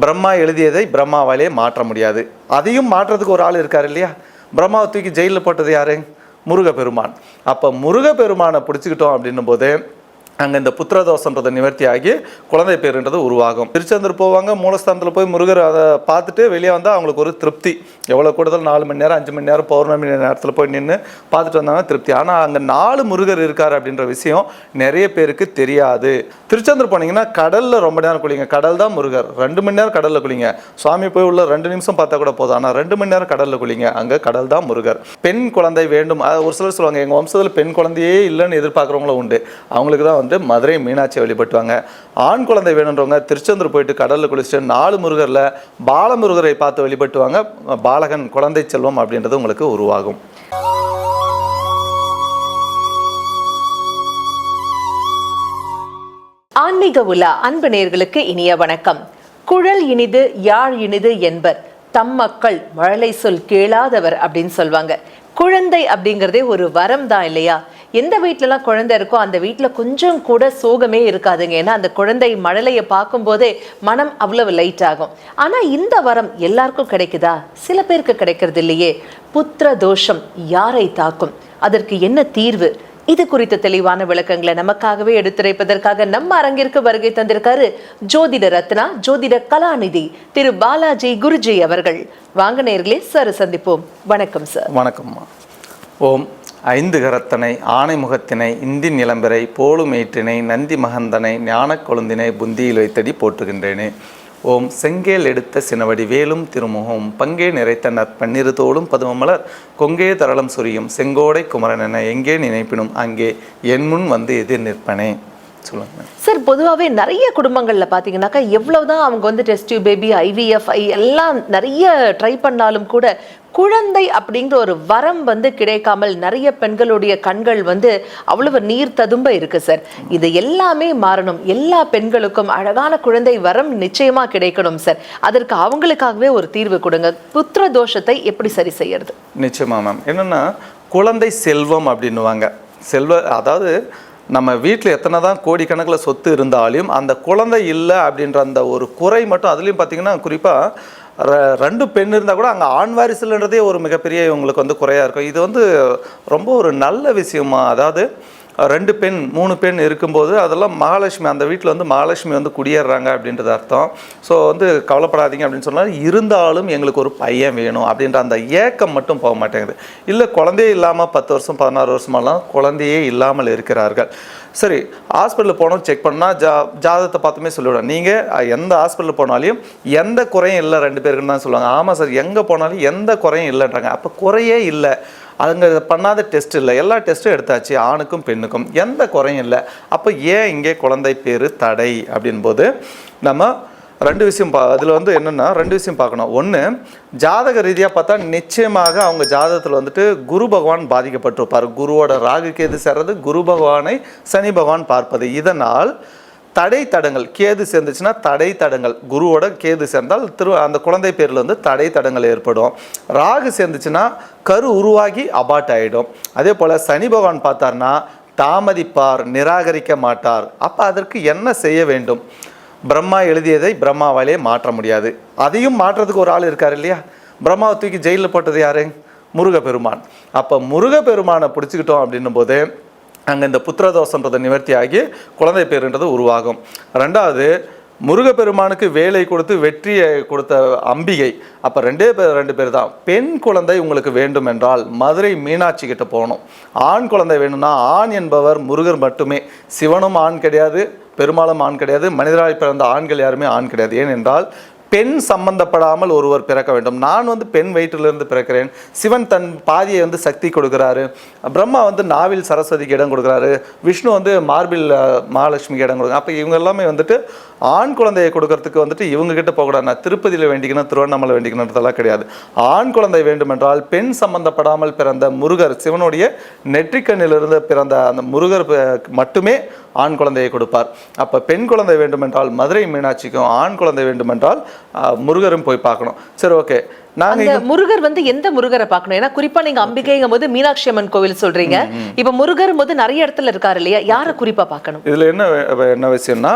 பிரம்மா எழுதியதை பிரம்மாவாலே மாற்ற முடியாது. அதையும் மாற்றுறதுக்கு ஒரு ஆள் இருக்கார் இல்லையா? பிரம்மாவை தூக்கி ஜெயிலில் போட்டது யாரு? முருகப்பெருமான். அப்போ முருகப்பெருமானை பிடிச்சிக்கிட்டோம் அப்படின்னும் போது அங்கே இந்த புத்திரதோஷன்றதை நிவர்த்தி ஆகி குழந்தை பேருன்றது உருவாகும். திருச்செந்தூர் போவாங்க மூலஸ்தானத்தில் போய் முருகர் அதை பார்த்துட்டு வெளியே வந்தால் அவங்களுக்கு ஒரு திருப்தி. எவ்வளோ கூடுதல் நாலு மணி நேரம் அஞ்சு மணி நேரம் பௌர்ணமி நேரத்தில் போய் நின்று பார்த்துட்டு வந்தாங்க திருப்தி. ஆனால் அங்கே நாலு முருகர் இருக்கார் அப்படின்ற விஷயம் நிறைய பேருக்கு தெரியாது. திருச்செந்தூர் போனீங்கன்னா கடலில் ரொம்ப நேரம் குளிங்க. கடல் தான் முருகர். ரெண்டு மணி நேரம் கடலில் குளிங்க. சுவாமி போய் உள்ள ரெண்டு நிமிஷம் பார்த்தா கூட போதும். ஆனால் ரெண்டு மணி நேரம் கடலில் குளிங்க. அங்கே கடல் தான் முருகர். பெண் குழந்தை வேண்டும். ஒரு சிலர் சொல்லுவாங்க எங்கள் வம்சத்தில் பெண் குழந்தையே இல்லைன்னு எதிர்பார்க்குறவங்களும் உண்டு. அவங்களுக்கு தான் வந்து மதுரை மீனாட்சி வழிபட்டுவாங்க. ஆண் குழந்தை வேணுன்றவங்க திருச்செந்தூர் போயிட்டு கடலில் குளிச்சுட்டு நாலு முருகரில் பாலமுருகரை பார்த்து வழிபட்டுவாங்க. பாலகன் குழந்தை செல்வம் அப்படின்றது உங்களுக்கு உருவாகும். ஆன்மீக உலா அன்பு நேர்களுக்கு இனிய வணக்கம். குழல் இனிது யாழ் இனிது என்பர் தம் மக்கள் மழலை சொல் கேளாதவர் அப்படின்னு சொல்லுவாங்க குழந்தை அப்படிங்கிறதே ஒரு வரம் தான் இல்லையா? எந்த வீட்டிலலாம் குழந்தை இருக்கோ அந்த வீட்டில் கொஞ்சம் கூட சோகமே இருக்காதுங்க. ஏன்னா அந்த குழந்தை மழலையை பார்க்கும்போதே மனம் அவ்வளவு லைட் ஆகும். ஆனால் இந்த வரம் எல்லாருக்கும் கிடைக்குதா? சில பேருக்கு கிடைக்கிறது இல்லையே. புத்திர தோஷம் யாரை தாக்கும்? அதற்கு என்ன தீர்வு? இது குறித்த தெளிவான விளக்கங்களை நமக்காகவே எடுத்துரைப்பதற்காக நம்ம அரங்கிற்கு வருகை தந்திருக்காரு ஜோதிட ரத்னா ஜோதிட கலாநிதி திரு பாலாஜி குருஜி அவர்கள். வாங்க நேர்களே சார் சந்திப்போம். வணக்கம் சார். வணக்கம்மா. ஓம். ஐந்து கரத்தனை ஆணைமுகத்தினை இந்தின் நிலம்பரை போலுமேற்றினை நந்தி மகந்தனை ஞானக் கொழுந்தினை புந்தியில் வைத்தடி போற்றுகின்றேனே. ஓம் செங்கேல் எடுத்த சினவடி வேலும் திருமுகம் பங்கே நிறைத்த நற்பன்னிரு தோளும் பதுமமலர் கொங்கே தரளம் சுரியும் செங்கோடை குமரன் என எங்கே நினைப்பினும் அங்கே என் முன் வந்து எதிர் நிற்பனே. சொல்லுங்க. சார் பொதுவாகவே நிறைய குடும்பங்கள்ல பார்த்தீங்கன்னாக்கா எவ்வளவுதான் அவங்க வந்து டெஸ்ட் பேபி ஐவிஎஃப் எல்லாம் நிறைய ட்ரை பண்ணாலும் கூட குழந்தை அப்படிங்கிற ஒரு வரம் வந்து கிடைக்காமல் நிறைய பெண்களுடைய கண்கள் வந்து அவ்வளவு நீர் ததும்ப இருக்கு சார். இது எல்லாமே மாறணும். எல்லா பெண்களுக்கும் அழகான குழந்தை வரம் நிச்சயமா கிடைக்கணும் சார். அதற்கு அவங்களுக்காகவே ஒரு தீர்வு கொடுங்க. புத்திர தோஷத்தை எப்படி சரி செய்யறது? நிச்சயமா மேம் என்னென்னா குழந்தை செல்வம் அப்படின்னுவாங்க. செல்வ அதாவது நம்ம வீட்டில் எத்தனை தான் கோடிக்கணக்கில் சொத்து இருந்தாலும் அந்த குழந்தை இல்லை அப்படின்ற அந்த ஒரு குறை மட்டும் அதுலேயும் பார்த்திங்கன்னா குறிப்பாக ரெண்டு பெண் இருந்தால் கூட அங்கே ஆண் வாரிசுலன்றதே ஒரு மிகப்பெரிய இவங்களுக்கு வந்து குறையாக இருக்கும். இது வந்து ரொம்ப ஒரு நல்ல விஷயமா அதாவது ரெண்டு பெண் மூணு பெண் இருக்கும்போது அதெல்லாம் மகாலட்சுமி அந்த வீட்டில் வந்து மகாலட்சுமி வந்து குடியேறுறாங்க அப்படின்றது அர்த்தம். ஸோ வந்து கவலைப்படாதீங்க அப்படின்னு சொன்னால் இருந்தாலும் எங்களுக்கு ஒரு பையன் வேணும் அப்படின்ற அந்த ஏக்கம் மட்டும் போக மாட்டேங்குது. இல்லை குழந்தையே இல்லாமல் பத்து வருஷம் பதினாறு வருஷமெல்லாம் குழந்தையே இல்லாமல் இருக்கிறார்கள். சரி ஹாஸ்பிட்டலில் போனோம் செக் பண்ணால் ஜா ஜாதகத்தை பார்த்துமே சொல்லிவிடும் நீங்கள் எந்த ஹாஸ்பிட்டல் போனாலையும் எந்த குறையும் இல்லை ரெண்டு பேருக்குன்னு தான் சொல்லுவாங்க. ஆமாம் சார் எங்கே போனாலும் எந்த குறையும் இல்லைன்றாங்க. அப்போ குறையே இல்லை. அதுங்க பண்ணாத டெஸ்ட் இல்லை. எல்லா டெஸ்ட்டும் எடுத்தாச்சு. ஆணுக்கும் பெண்ணுக்கும். எந்த குறையும் இல்லை. அப்போ ஏன் இங்கே குழந்தை பேர் தடை அப்படின்போது நம்ம ரெண்டு விஷயம் பா அதில் வந்து என்னென்னா ரெண்டு விஷயம் பார்க்கணும். ஒன்று ஜாதக ரீதியாக பார்த்தா நிச்சயமாக அவங்க ஜாதகத்தில் வந்துட்டு குரு பகவான் பாதிக்கப்பட்டிருப்பார். குருவோட ராகு கேது சேர்றது குரு பகவானை சனி பகவான் பார்ப்பது. இதனால் தடை தடங்கள் கேது சேர்ந்துச்சுன்னா தடை தடங்கள். குருவோட கேது சேர்ந்தால் திரு அந்த குழந்தை பேரில் வந்து தடை தடங்கள் ஏற்படும். ராகு சேர்ந்துச்சுன்னா கரு உருவாகி அபாட் ஆகிடும் அதே போல் சனி பகவான் பார்த்தார்னா தாமதிப்பார் நிராகரிக்க மாட்டார். அப்போ அதற்கு என்ன செய்ய வேண்டும்? பிரம்மா எழுதியதை பிரம்மாவாலே மாற்ற முடியாது. அதையும் மாற்றுறதுக்கு ஒரு ஆள் இருக்கார் இல்லையா? பிரம்மாவை தூக்கி ஜெயிலில் போட்டது யாரு? முருகப்பெருமான். அப்போ முருகப்பெருமானை பிடிச்சிக்கிட்டோம் அப்படின்னும் போது அங்கே இந்த புத்திரதோஷன்றதை நிவர்த்தி ஆகி குழந்தை பேருன்றது உருவாகும். ரெண்டாவது முருகப்பெருமானுக்கு வேலை கொடுத்து வெற்றியை கொடுத்த அம்பிகை. அப்போ ரெண்டே பேர் ரெண்டு பேர் தான். பெண் குழந்தை உங்களுக்கு வேண்டும் என்றால் மதுரை மீனாட்சி கிட்ட போகணும். ஆண் குழந்தை வேணும்னா ஆண் என்பவர் முருகர் மட்டுமே. சிவனும் ஆண் கிடையாது பெரும்பாலும் ஆண் கிடையாது மனிதராய் பிறந்த ஆண்கள் யாருமே ஆண் கிடையாது. ஏனென்றால் பெண் சம்பந்தப்படாமல் ஒருவர் பிறக்க வேண்டும். நான் வந்து பெண் வயிற்றிலிருந்து பிறக்கிறேன். சிவன் தன் பாதியை வந்து சக்தி கொடுக்குறாரு. பிரம்மா வந்து நாவில் சரஸ்வதிக்கு இடம் கொடுக்குறாரு. விஷ்ணு வந்து மார்பில் மகாலட்சுமிக்கு இடம் கொடுக்குறாங்க அப்போ இவங்க எல்லாமே வந்துட்டு ஆண் குழந்தையை கொடுக்கறதுக்கு வந்துட்டு இவங்ககிட்ட போகக்கூடாது. நான் திருப்பதியில் வேண்டிக்கணும் திருவண்ணாமலை வேண்டிக்கணுன்றதெல்லாம் கிடையாது. ஆண் குழந்தை வேண்டுமென்றால் பெண் சம்பந்தப்படாமல் பிறந்த முருகர் சிவனுடைய நெற்றிக்கண்ணிலிருந்து பிறந்த அந்த முருகர் மட்டுமே ஆண் குழந்தையை கொடுப்பார். அப்போ பெண் குழந்தை வேண்டுமென்றால் மதுரை மீனாட்சிக்கும் ஆண் குழந்தை வேண்டுமென்றால் முருகரும் போய் பார்க்கணும். சரி ஓகே. அந்த முருகர் வந்து எந்த முருகரை பார்க்கணும்? ஏன்னா குறிப்பா நீங்க அம்பிகைங்கும் போது மீனாட்சி அம்மன் கோவில் சொல்றீங்க. இப்ப முருகர் போது நிறைய இடத்துல இருக்காரு இல்லையா? யாரை குறிப்பா பார்க்கணும்? இதில் என்ன என்ன விஷயம்னா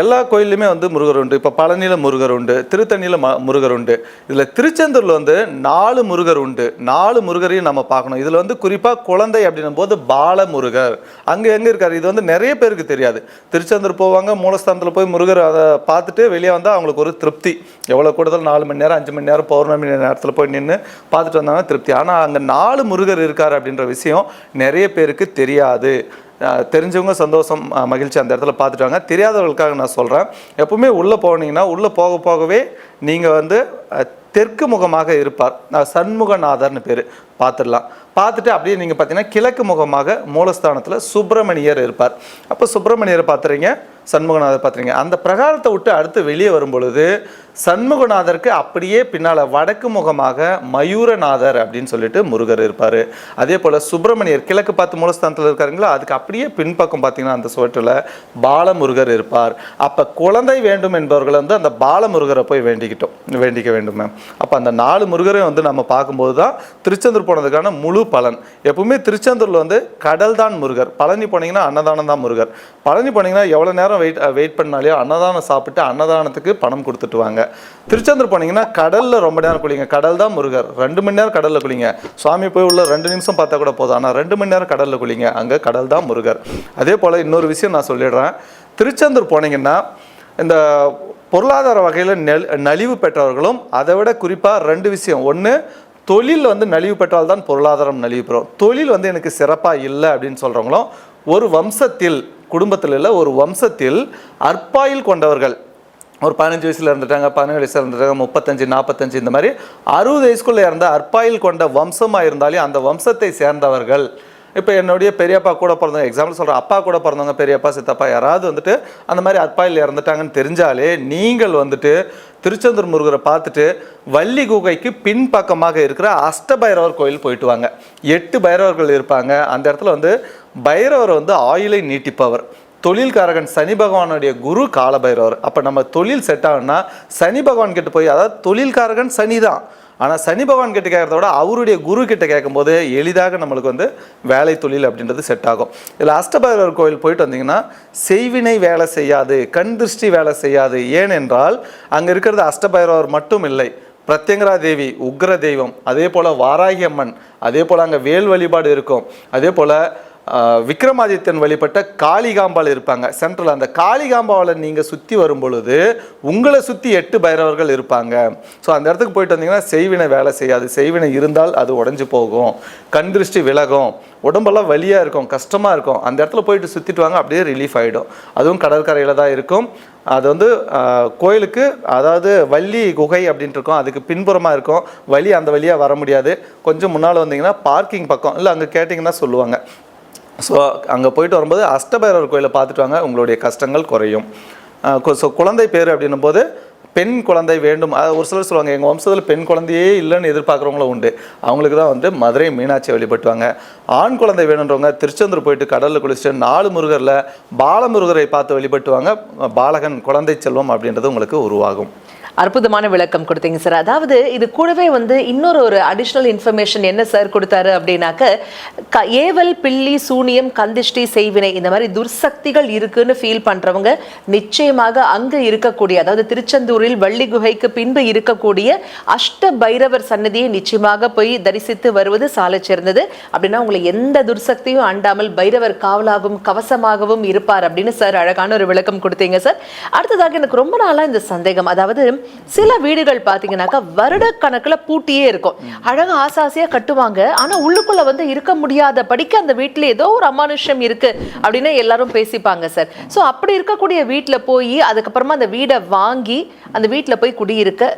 எல்லா கோயில்லையுமே வந்து முருகர் உண்டு. இப்போ பழனியில் முருகர் உண்டு திருத்தணியில் ம முருகர் உண்டு. இதில் திருச்செந்தூரில் வந்து நாலு முருகர் உண்டு. நாலு முருகரையும் நம்ம பார்க்கணும். இதில் வந்து குறிப்பாக குழந்தை அப்படின்னும் போது பால முருகர் அங்கே எங்கே இருக்கார்? இது வந்து நிறைய பேருக்கு தெரியாது. திருச்செந்தூர் போவாங்க மூலஸ்தானத்தில் போய் முருகர் அதை பார்த்துட்டு வெளியே வந்தால் அவங்களுக்கு ஒரு திருப்தி. எவ்வளோ கூடுதல் நாலு மணி நேரம் அஞ்சு மணி நேரம் பௌர்ணமி நேரத்தில் போய் நின்று பார்த்துட்டு வந்தாங்க திருப்தி. ஆனால் அங்கே நாலு முருகர் இருக்கார் அப்படின்ற விஷயம் நிறைய பேருக்கு தெரியாது. தெரிஞ்சவங்க சந்தோஷம் மகிழ்ச்சி அந்த இடத்துல பார்த்துட்டாங்க. தெரியாதவர்களுக்காக நான் சொல்கிறேன் எப்பவுமே உள்ளே போனீங்கன்னா உள்ளே போக போகவே நீங்கள் வந்து தெற்கு முகமாக இருப்பார். சண்முகநாதர்னு பேர். பார்த்துடலாம். பார்த்துட்டு அப்படியே நீங்கள் பார்த்தீங்கன்னா கிழக்கு முகமாக மூலஸ்தானத்தில் சுப்பிரமணியர் இருப்பார். அப்போ சுப்பிரமணியரை பார்த்துறீங்க சண்முகநாதர் பார்த்துறீங்க. அந்த பிரகாரத்தை விட்டு அடுத்து வெளியே வரும்பொழுது சண்முகநாதருக்கு அப்படியே பின்னால் வடக்கு முகமாக மயூரநாதர் அப்படின்னு சொல்லிட்டு முருகர் இருப்பார். அதே போல் சுப்பிரமணியர் கிழக்கு பார்த்து மூலஸ்தானத்தில் இருக்காருங்களா? அதுக்கு அப்படியே பின்பக்கம் பார்த்தீங்கன்னா அந்த சுவற்றில் பாலமுருகர் இருப்பார். அப்போ குழந்தை வேண்டும் என்பவர்கள் வந்து அந்த பாலமுருகரை போய் வேண்டிக்கிட்டோம் வேண்டிக்க வேண்டும் மேம் அப்போ அந்த நாலு முருகரையும் வந்து நம்ம பார்க்கும்போது தான் திருச்செந்தூர் போனதுக்கான முழு பலன். எப்பவுமே திருச்செந்தூரில் வந்து கடல் தான் முருகர். பழனி போனீங்கன்னா அன்னதானம் தான் முருகர். பழனி போனீங்கன்னா எவ்வளோ நேரம் வெயிட் வெயிட் பண்ணாலே அன்னதானம் சாப்பிட்டு அன்னதானத்துக்கு பணம் கொடுத்துட்டு வாங்க திருச்செந்தூர் போனீங்கன்னா கடலில் ரொம்ப நேரம் குளிங்க. கடல் தான் முருகர். ரெண்டு மணி நேரம் கடலில் குளிங்க. சுவாமி போய் உள்ள ரெண்டு நிமிஷம் பார்த்தா கூட போதும். ஆனால் ரெண்டு மணி நேரம் கடலில் குளிங்க. அங்கே கடல் தான் முருகர். அதே போல் இன்னொரு விஷயம் நான் சொல்லிடுறேன். திருச்செந்தூர் போனீங்கன்னா இந்த பொருளாதார வகையில் நெல் நலிவு பெற்றவர்களும் அதை விட குறிப்பாக ரெண்டு விஷயம். ஒன்று தொழில் வந்து நலிவு பெற்றால் தான் பொருளாதாரம் நலிவு பெறும். தொழில் வந்து எனக்கு சிறப்பாக இல்லை அப்படின்னு சொல்கிறவங்களும் ஒரு வம்சத்தில் குடும்பத்தில் இல்லை ஒரு வம்சத்தில் அற்பாயில் கொண்டவர்கள். ஒரு பதினஞ்சு வயசில் இருந்துட்டாங்க பதினேழு வயசில் இருந்துட்டாங்க முப்பத்தஞ்சு நாற்பத்தஞ்சு இந்த மாதிரி அறுபது வயசுக்குள்ளே இருந்த அற்பாயில் கொண்ட வம்சமாக இருந்தாலே அந்த வம்சத்தை சேர்ந்தவர்கள். இப்போ என்னுடைய பெரியப்பா கூட பிறந்தவங்க எக்ஸாம்பிள் சொல்கிற அப்பா கூட பிறந்தவங்க பெரியப்பா சித்தப்பா யாராவது வந்துட்டு அந்த மாதிரி அப்பாயில் இறந்துட்டாங்கன்னு தெரிஞ்சாலே நீங்கள் வந்துட்டு திருச்செந்தூர் முருகரை பார்த்துட்டு வள்ளி குகைக்கு பின்பக்கமாக இருக்கிற அஷ்டபைரவர் கோயில் போயிட்டு வாங்க. எட்டு பைரவர்கள் இருப்பாங்க. அந்த இடத்துல வந்து பைரவர் வந்து ஆயிலை நீட்டிப்பவர். தொழில்காரகன் சனி பகவானுடைய குரு காலபைரவர். அப்போ நம்ம தொழில் செட் ஆகுன்னா சனி பகவான் கிட்ட போய் அதாவது தொழில்காரகன் சனி தான் ஆனால் சனி பகவான் கிட்ட கேட்கறத விட அவருடைய குரு கிட்ட கேட்கும்போது எளிதாக நம்மளுக்கு வந்து வேலை தொழில் அப்படின்றது செட் ஆகும். இதில் அஷ்டபைரவர் கோயில் போயிட்டு வந்தீங்கன்னா செய்வினை வேலை செய்யாது கண் திருஷ்டி வேலை செய்யாது. ஏனென்றால் அங்கே இருக்கிறது அஷ்டபைரவர் மட்டும் இல்லை. பிரத்யங்கரா தேவி உக்ர தெய்வம் அதே போல் வாராகி அம்மன் அதே போல் அங்கே வேல் வழிபாடு இருக்கும். அதே போல் ஆஹ், விக்ரமாதித்யன் வழிபட்ட காளிகாம்பாள் இருப்பாங்க. சென்ட்ரல் அந்த காளிகாம்பாவில் நீங்கள் சுற்றி வரும் பொழுது உங்களை சுற்றி எட்டு பைரவர்கள் இருப்பாங்க. ஸோ அந்த இடத்துக்கு போயிட்டு வந்தீங்கன்னா செய்வினை வேலை செய்யாது. செய்வினை இருந்தால் அது உடஞ்சி போகும். கண் திருஷ்டி விலகும். உடம்பெல்லாம் வலியாக இருக்கும் கஷ்டமாக இருக்கும். அந்த இடத்துல போயிட்டு சுற்றிட்டு வாங்க அப்படியே ரிலீஃப் ஆகிடும் அதுவும் கடற்கரையில் தான் இருக்கும். அது வந்து கோயிலுக்கு அதாவது வள்ளி குகை அப்படின்ட்டு இருக்கும். அதுக்கு பின்புறமாக இருக்கும். வழி அந்த வழியாக வர முடியாது. கொஞ்சம் முன்னால் வந்தீங்கன்னா பார்க்கிங் பக்கம். இல்லை அங்கே கேட்டிங்கன்னா சொல்லுவாங்க. ஸோ அங்கே போயிட்டு வரும்போது அஷ்டபைரவர் கோயிலை பார்த்துட்டு வாங்க உங்களுடைய கஷ்டங்கள் குறையும். ஸோ குழந்தை பேர் அப்படின்னும் போது பெண் குழந்தை வேண்டும். அது ஒரு சிலர் சொல்லுவாங்க எங்கள் வம்சத்தில் பெண் குழந்தையே இல்லைன்னு எதிர்பார்க்குறவங்களும் உண்டு. அவங்களுக்கு தான் வந்து மதுரை மீனாட்சி வழிபட்டுவாங்க. ஆண் குழந்தை வேணுன்றவங்க திருச்செந்தூர் போயிட்டு கடலில் குளிச்சுட்டு நாலு முருகரில் பாலமுருகரை பார்த்து வழிபட்டுவாங்க. பாலகன் குழந்தை செல்வம் அப்படின்றது உங்களுக்கு உருவாகும். அற்புதமான விளக்கம் கொடுத்தீங்க சார் அதாவது இது கூடவே வந்து இன்னொரு ஒரு அடிஷ்னல் இன்ஃபர்மேஷன் என்ன சார் கொடுத்தாரு அப்படின்னாக்க க- ஏவல் பில்லி சூனியம் கந்திஷ்டி செய்வினை இந்த மாதிரி துர்சக்திகள் இருக்குன்னு ஃபீல் பண்ணுறவங்க நிச்சயமாக அங்கே இருக்கக்கூடிய அதாவது திருச்செந்தூரில் வள்ளி குகைக்கு பின்பு இருக்கக்கூடிய அஷ்ட பைரவர் சன்னதியை நிச்சயமாக போய் தரிசித்து வருவது சாலை சேர்ந்தது அப்படின்னா உங்களை எந்த துர்சக்தியும் அண்டாமல் பைரவர் காவலாகவும் கவசமாகவும் இருப்பார் அப்படின்னு சார் அழகான ஒரு விளக்கம் கொடுத்தீங்க சார் அடுத்ததாக எனக்கு ரொம்ப நாளாக இந்த சந்தேகம். அதாவது சில வீடுகள் பார்த்தீங்கன்னாக்கா வருட கணக்கில் பூட்டியே இருக்கும். அழகாக ஆசை ஆசையாக கட்டுவாங்க. ஆனால் உள்ளுக்குள்ள வந்து இருக்க முடியாத படிக்க அந்த வீட்டில் ஏதோ ஒரு அமானுஷம் இருக்கு அப்படின்னு எல்லாரும் பேசிப்பாங்க சார். ஸோ அப்படி இருக்கக்கூடிய வீட்டில் போய் அதுக்கப்புறமா அந்த வீடை வாங்கி அந்த வீட்டில் போய் குடியிருக்க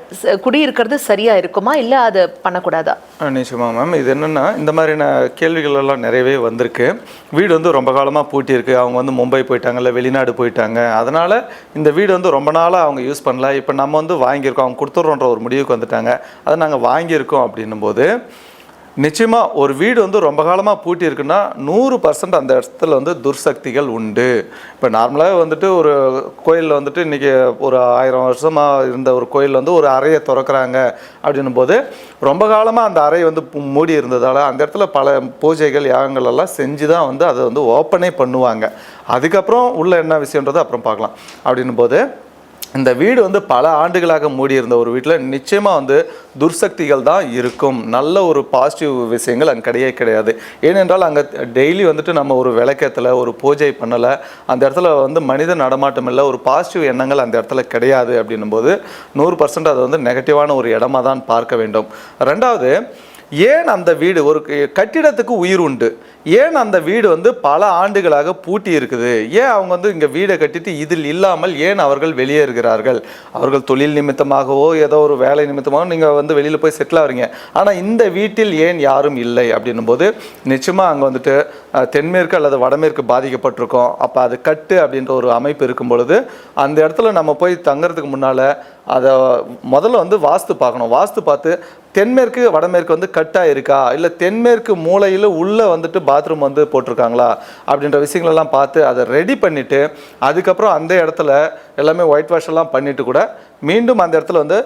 குடியிருக்கிறது சரியா இருக்குமா? இல்லை அதை பண்ணக்கூடாதா? நிச்சயமா மேம் இது என்னென்னா இந்த மாதிரியான கேள்விகள் எல்லாம் நிறையவே வந்திருக்கு. வீடு வந்து ரொம்ப காலமாக பூட்டியிருக்கு. அவங்க வந்து மும்பை போயிட்டாங்க இல்லை வெளிநாடு போயிட்டாங்க. அதனால் இந்த வீடு வந்து ரொம்ப நாளாக அவங்க யூஸ் பண்ணல. இப்போ நம்ம வந்து வாங்கியிருக்கோம். அவங்க கொடுத்துட்றோன்ற ஒரு முடிவுக்கு வந்துட்டாங்க. அதை நாங்கள் வாங்கியிருக்கோம் அப்படின்னும் போது நிச்சயமாக ஒரு வீடு வந்து ரொம்ப காலமாக பூட்டி இருக்குன்னா நூறு பர்சன்ட் அந்த இடத்துல வந்து துர்சக்திகள் உண்டு. இப்போ நார்மலாக வந்துட்டு ஒரு கோயிலில் வந்துட்டு இன்றைக்கி ஒரு ஆயிரம் வருஷமாக இருந்த ஒரு கோயில் வந்து ஒரு அறையை திறக்கிறாங்க அப்படின்னும் போது ரொம்ப காலமாக அந்த அறை வந்து மூடி இருந்ததால் அந்த இடத்துல பல பூஜைகள் யாகங்கள் எல்லாம் செஞ்சு தான் வந்து அதை வந்து ஓப்பனே பண்ணுவாங்க. அதுக்கப்புறம் உள்ள என்ன விஷயன்றது அப்புறம் பார்க்கலாம். அப்படின்னும் போது இந்த வீடு வந்து பல ஆண்டுகளாக மூடி இருந்த ஒரு வீட்டில் நிச்சயமாக வந்து துர்சக்திகள் தான் இருக்கும். நல்ல ஒரு பாசிட்டிவ் விஷயங்கள் அங்கே கிடையவே கிடையாது. ஏனென்றால் அங்கே டெய்லி வந்துட்டு நம்ம ஒரு விளக்கத்தில் ஒரு பூஜை பண்ணலை அந்த இடத்துல வந்து மனித நடமாட்டம் இல்லை ஒரு பாசிட்டிவ் எண்ணங்கள் அந்த இடத்துல கிடையாது அப்படின்னும் போது நூறு பர்சன்ட் அது வந்து நெகட்டிவான ஒரு இடமா தான் பார்க்க வேண்டும். ரெண்டாவது ஏன் அந்த வீடு ஒரு கட்டிடத்துக்கு உயிர் உண்டு? ஏன் அந்த வீடு வந்து பல ஆண்டுகளாக பூட்டி இருக்குது? ஏன் அவங்க வந்து இங்கே வீடை கட்டிட்டு இதில் இல்லாமல் ஏன் அவர்கள் வெளியேறுகிறார்கள் அவர்கள் தொழில் நிமித்தமாகவோ ஏதோ ஒரு வேலை நிமித்தமாகவோ நீங்கள் வந்து வெளியில் போய் செட்டில் ஆகிறீங்க ஆனால் இந்த வீட்டில் ஏன் யாரும் இல்லை அப்படின்னும் போது நிச்சயமாக அங்கே வந்துட்டு தென்மேற்கு அல்லது வடமேற்கு பாதிக்கப்பட்டிருக்கோம். அப்போ அது கட்டு அப்படின்ற ஒரு அமைப்பு இருக்கும் பொழுது அந்த இடத்துல நம்ம போய் தங்குறதுக்கு முன்னால் அதை முதல்ல வந்து வாஸ்து பார்க்கணும். வாஸ்து பார்த்து தென்மேற்கு வடமேற்கு வந்து கட்டாக இருக்கா? இல்லை தென்மேற்கு மூலையில் உள்ளே வந்துட்டு பாத்ரூம் வந்து போட்டிருக்காங்களா? அப்படின்ற விஷயங்களெல்லாம் பார்த்து அதை ரெடி பண்ணிவிட்டு அதுக்கப்புறம் அந்த இடத்துல எல்லாமே ஒயிட் வாஷ் எல்லாம் பண்ணிவிட்டு கூட மீண்டும் அந்த இடத்துல வந்து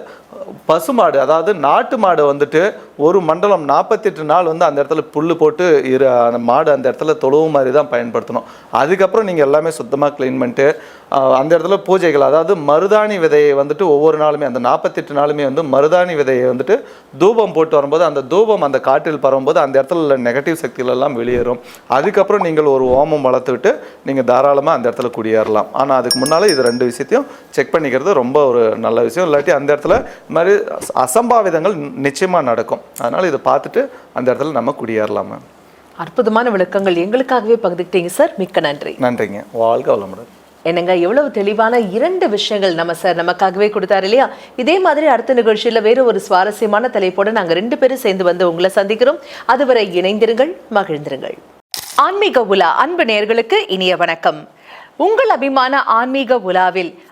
பசுமாடு அதாவது நாட்டு மாடு வந்துட்டு ஒரு மண்டலம் நாற்பத்தெட்டு நாள் வந்து அந்த இடத்துல புல் போட்டு இரு அந்த மாடு அந்த இடத்துல தொழுவு மாதிரி தான் பயன்படுத்தணும். அதுக்கப்புறம் நீங்கள் எல்லாமே சுத்தமாக க்ளீன் பண்ணிட்டு அந்த இடத்துல பூஜைகள் அதாவது மருதாணி விதையை வந்துட்டு ஒவ்வொரு நாளுமே அந்த நாற்பத்தெட்டு நாளுமே வந்து மருதாணி விதையை வந்துட்டு தூபம் போட்டு வரும்போது அந்த தூபம் அந்த காற்றில் பரவும்போது அந்த இடத்துல உள்ள நெகட்டிவ் சக்திகள் எல்லாம் வெளியேறும். அதுக்கப்புறம் நீங்கள் ஒரு ஓமம் வளர்த்து விட்டு நீங்கள் தாராளமாக அந்த இடத்துல குடியேறலாம். ஆனால் அதுக்கு முன்னால் இது ரெண்டு விஷயத்தையும் செக் பண்ணிக்கிறது ரொம்ப ஒரு நல்ல விஷயம். இல்லாட்டி அந்த இடத்துல இந்த மாதிரி அச- அசம்பாவிதங்கள் நிச்சயமாக நடக்கும். அதனால் இதை பார்த்துட்டு அந்த இடத்துல நம்ம குடியேறலாம் மேம் அற்புதமான விளக்கங்கள் எங்களுக்காகவே பகிர்ந்துக்கிட்டீங்க சார் மிக்க நன்றி. நன்றிங்க. வாழ்க வளமுடன். என்னங்க எவ்வளவு தெளிவான இரண்டு விஷயங்கள் நம்ம சார் நமக்காகவே கொடுத்தாரு இல்லையா? இதே மாதிரி அடுத்த நிகழ்ச்சியில வேற ஒரு சுவாரஸ்யமான தலைப்போட நாங்க ரெண்டு பேரும் சேர்ந்து வந்து உங்களை சந்திக்கிறோம். அதுவரை இணைந்திருங்கள் மகிழ்ந்திருங்கள். ஆன்மீக உலா அன்பு நேயர்களுக்கு இனிய வணக்கம். உங்கள் அபிமான ஆன்மீக உலாவில்